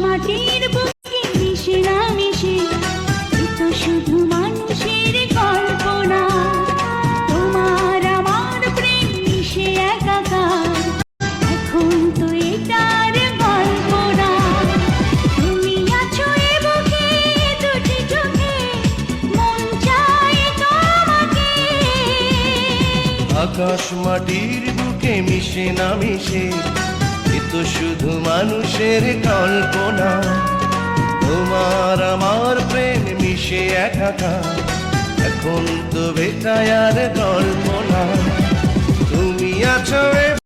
মাটির বুকে মিশে না তো শুধু মানুষের কল্পনা। তোমার আমার প্রেম মিশে একাকার। এখন তুমি আছো বুকে দুটি চোখে আকাশ মাটির বুকে মিশে না মিশে তো শুধু মানুষের কল্পনা। তোমার আমার প্রেম মিশে একাকার এখন তো বেটায়ার কল্পনা। তুমি আছো